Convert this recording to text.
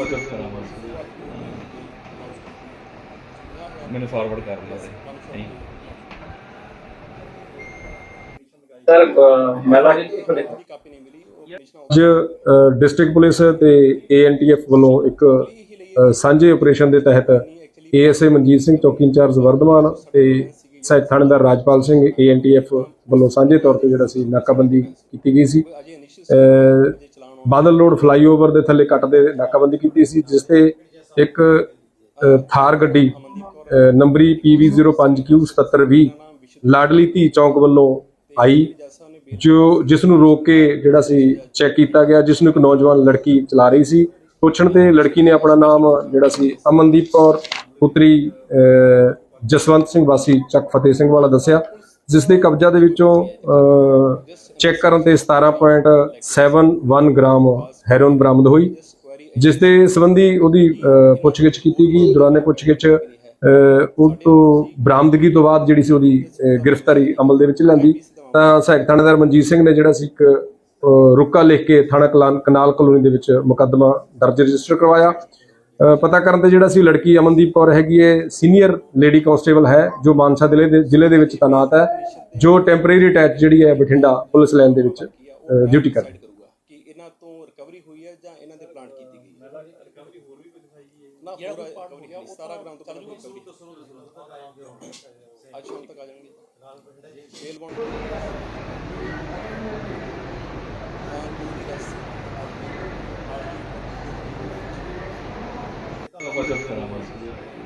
ਬਸ। ਮੈਨੂੰ ਫਾਰਵਰਡ ਕਰ thank you sir ਅੱਜ ਡਿਸਟ੍ਰਿਕਟ ਪੁਲਿਸ ਤੇ ਏਐਨਟੀਐਫ ਵੱਲੋਂ ਇੱਕ ਸਾਂਝੇ ਆਪਰੇਸ਼ਨ ਦੇ ਤਹਿਤ ਏਐਸਏ ਮਨਜੀਤ ਸਿੰਘ ਚੌਕੀ ਇੰਚਾਰਜ ਵਰਧਮਾਨ ਤੇ ਸਹਾਇਕ ਥਾਣੇਦਾਰ ਰਾਜਪਾਲ ਸਿੰਘ ਏਐਨਟੀਐਫ ਵੱਲੋਂ ਸਾਂਝੇ ਤੌਰ ਤੇ ਜਿਹੜਾ ਸੀ ਨਾਕਾਬੰਦੀ ਕੀਤੀ ਗਈ ਸੀ। ਅ, ਬਾਦਲ ਰੋਡ ਫਲਾਈਓਵਰ ਦੇ ਥੱਲੇ ਕੱਟ ਦੇ ਨਾਕਾਬੰਦੀ ਕੀਤੀ ਸੀ ਜਿਸ ਤੇ ਇੱਕ ਥਾਰ ਗੱਡੀ ਅ, ਨੰਬਰੀ PV05Q7720 ਲਾਡਲੀ ਧੀ ਚੌਂਕ ਵੱਲੋਂ ਆਈ ਜੋ ਜਿਸ ਨੂੰ ਰੋਕ ਕੇ ਜਿਹੜਾ ਸੀ ਚੈੱਕ ਕੀਤਾ ਗਿਆ ਜਿਸ ਨੂੰ ਇੱਕ ਨੌਜਵਾਨ ਲੜਕੀ ਚਲਾ ਰਹੀ ਸੀ। ਪੁੱਛਣ ਤੇ ਲੜਕੀ ਨੇ ਆਪਣਾ ਨਾਮ ਜਿਹੜਾ ਸੀ ਅਮਨਦੀਪ ਕੌਰ ਪੁੱਤਰੀ ਅਹ, ਜਸਵੰਤ ਸਿੰਘ ਵਾਸੀ ਚੱਕ ਫਤਿਹ ਸਿੰਘ ਵਾਲਾ ਦੱਸਿਆ। ਜਿਸ ਦੇ ਕਬਜ਼ਾ ਦੇ ਵਿੱਚੋਂ ਚੈੱਕ ਕਰਨ ਤੇ 17.71 ਗ੍ਰਾਮ ਹੈਰੋਇਨ ਬਰਾਮਦ ਹੋਈ ਜਿਸ ਦੇ ਸੰਬੰਧੀ ਉਹਦੀ ਪੁੱਛਗਿੱਛ ਕੀਤੀ ਗਈ ਦੌਰਾਨੇ ਪੁੱਛਗਿੱਛ ਅਹ, ਉਹ ਤੋਂ ਬਰਾਮਦਗੀ ਤੋਂ ਬਾਅਦ ਜਿਹੜੀ ਸੀ ਉਹਦੀ ਗ੍ਰਿਫਤਾਰੀ ਅਮਲ ਦੇ ਵਿੱਚ ਲੈਂਦੀ ਤਾਂ ਸਹਾਇਕ ਥਾਣੇਦਾਰ ਮਨਜੀਤ ਸਿੰਘ ਨੇ ਜਿਹੜਾ ਸੀ ਇੱਕ ਰੁਕਾ ਲਿਖ ਕੇ ਥਾਣਾ ਕਲਾਨ ਕਨਾਲ ਕਲੋਨੀ ਦੇ ਵਿੱਚ ਮੁਕੱਦਮਾ ਦਰਜ ਰਜਿਸਟਰ ਕਰਵਾਇਆ। ਪਤਾ ਕਰਨ ਤੇ ਜਿਹੜਾ ਸੀ ਲੜਕੀ ਅਮਨਦੀਪ ਕੌਰ ਹੈਗੀ ਹੈ ਸੀਨੀਅਰ ਲੇਡੀ ਕਾਂਸਟੇਬਲ ਹੈ ਜੋ ਮਾਨਸਾ ਜ਼ਿਲ੍ਹੇ ਦੇ ਜ਼ਿਲ੍ਹੇ ਦੇ ਵਿੱਚ ਤਾਇਨਾਤ ਹੈ ਜੋ ਟੈਂਪਰੇਰੀ ਅਟੈਚ ਜਿਹੜੀ ਹੈ ਬਠਿੰਡਾ ਪੁਲਿਸ ਲਾਈਨ ਦੇ ਵਿੱਚ ਡਿਊਟੀ ਕਰ ਰਹੀ ਹੈ। ਕਰੂਗਾ ਕਿ ਇਹਨਾਂ ਤੋਂ ਰਿਕਵਰੀ ਹੋਈ ਹੈ ਜਾਂ ਇਹਨਾਂ ਦੇ ਪਲਾਂਟ ਕੀਤੀ ਗਈ ਹੈ? ਰਿਕਵਰੀ ਹੋਰ ਵੀ ਦਿਖਾਈ ਹੈ ਨਾ ਜਿਹੜਾ ਰਿਕਵਰੀ ਹੈ ਉਹ ਸਾਰਾ ਗ੍ਰਾਮ ਤੋਂ ਕੱਲ ਰਿਕਵਰੀ ਅੱਜ ਸ਼ਾਮ ਤੱਕ ਆ ਜਾਣਗੇ। ਬੇਲ ਬੌਂਡ ਬਚਤ ਕਰਾਂ ਬਸ